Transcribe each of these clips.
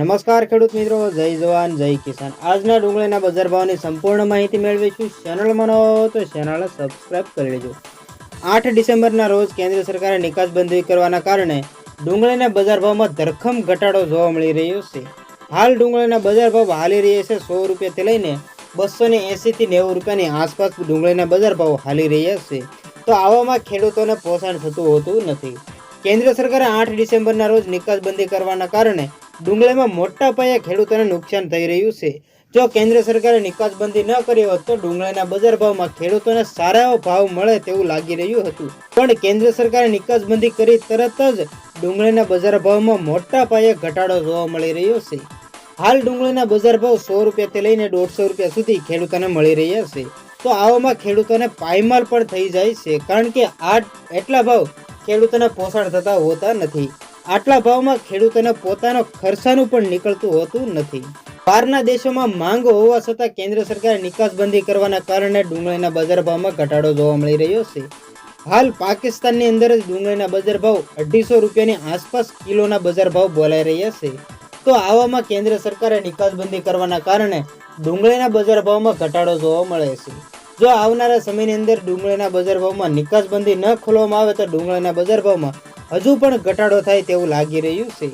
નમસ્કાર ખેડૂત મિત્રો, જય જવાન, જય કિસાન. આજના ડુંગળીના બજાર ભાવની સંપૂર્ણ માહિતી મેળવીશું ચેનલમાં ન તો ચેનલ સબસ્ક્રાઇબ કરી લેજો. આઠ ડિસેમ્બરના રોજ કેન્દ્ર સરકારે નિકાસબંધી કરવાના કારણે ડુંગળીના બજાર ભાવમાં ધરખમ ઘટાડો જોવા મળી રહ્યો છે. હાલ ડુંગળીના બજાર ભાવ હાલી રહ્યા છે સો રૂપિયાથી લઈને બસો ને એંસીથી નેવું રૂપિયાની આસપાસ ડુંગળીના બજાર ભાવ હાલી રહ્યા છે. તો આવામાં ખેડૂતોને પોષણ થતું હોતું નથી. કેન્દ્ર સરકારે આઠ ડિસેમ્બરના રોજ નિકાસબંધી કરવાના કારણે ડુંગળીમાં મોટા પાયે ખેડૂતોને નુકસાન થઈ રહ્યું છે. જો કેન્દ્ર સરકારે નિકાસબંધી ન કરી હોત તો ડુંગળીના બજાર ભાવમાં ખેડૂતોને સારા એવો ભાવ મળે તેવું લાગી રહ્યું હતું. પણ કેન્દ્ર સરકારે નિકાસબંધી કરી તરત જ ડુંગળીના બજાર ભાવમાં મોટા પાયે ઘટાડો જોવા મળી રહ્યો છે. હાલ ડુંગળીના બજાર ભાવ સો રૂપિયાથી લઈને દોઢસો રૂપિયા સુધી ખેડૂતોને મળી રહ્યા છે. તો આવામાં ખેડૂતોને પાયમાલ પણ થઈ જાય છે, કારણ કે આ એટલા ભાવ ખેડૂતોને પોષણ થતા હોતા નથી. આટલા ભાવમાં ખેડૂતોને પોતાનો ખર્ચાનું પણ નીકળતું હોતું નથી. બહારના દેશોમાં માંગ હોવા છતાં કેન્દ્ર સરકારે નિકાસબંધી કરવાના કારણે ડુંગળીના બજાર ભાવમાં ઘટાડો જોવા મળી રહ્યો છે. હાલ પાકિસ્તાનની અંદર જ ડુંગળીના બજાર ભાવ અઢીસો રૂપિયાની આસપાસ કિલોના બજાર ભાવ બોલાઈ રહ્યા છે. તો આવામાં કેન્દ્ર સરકારે નિકાસબંધી કરવાના કારણે ડુંગળીના બજાર ભાવમાં ઘટાડો જોવા મળે છે. જો આવનારા સમયની અંદર ડુંગળીના બજાર ભાવમાં નિકાસબંધી ન ખોલવામાં આવે તો ડુંગળીના બજાર ભાવમાં હજુ પણ ઘટાડો થાય તેવું લાગી રહ્યું છે.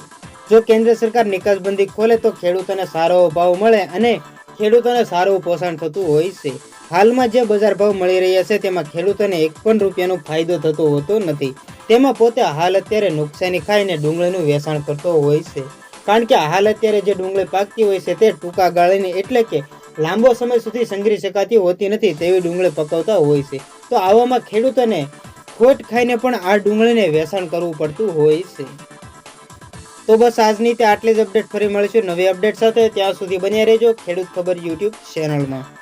જો કેન્દ્ર સરકાર નિકાસબંધી ખોલે તો ખેડૂતોને સારો ભાવ મળે અને ખેડૂતોને સારું પોષણ થતું હોય છે. હાલમાં જે બજાર ભાવ મળી રહ્યા છે તેમાં ખેડૂતોને એક પણ રૂપિયાનો ફાયદો થતો હોતો નથી. તેમાં પોતે હાલ અત્યારે નુકસાની ખાઈને ડુંગળીનું વેચાણ કરતો હોય છે. કારણ કે હાલ અત્યારે જે ડુંગળી પાકતી હોય છે તે ટૂંકા ગાળીની એટલે કે લાંબો સમય સુધી સંગ્રહી શકાતી હોતી નથી તેવી ડુંગળી પકવતા હોય છે. તો આવામાં ખેડૂતોને ખોટ ખાઈને પણ આ ડુંગળીને વેચાણ કરવું પડતું હોય છે. તો બસ આજની તે આટલી જ અપડેટ ફરી મળીશું નવી અપડેટ સાથે. ત્યાં સુધી બન્યા રહેજો. ખેડૂત ખબર યુટ્યુબ ચેનલમાં.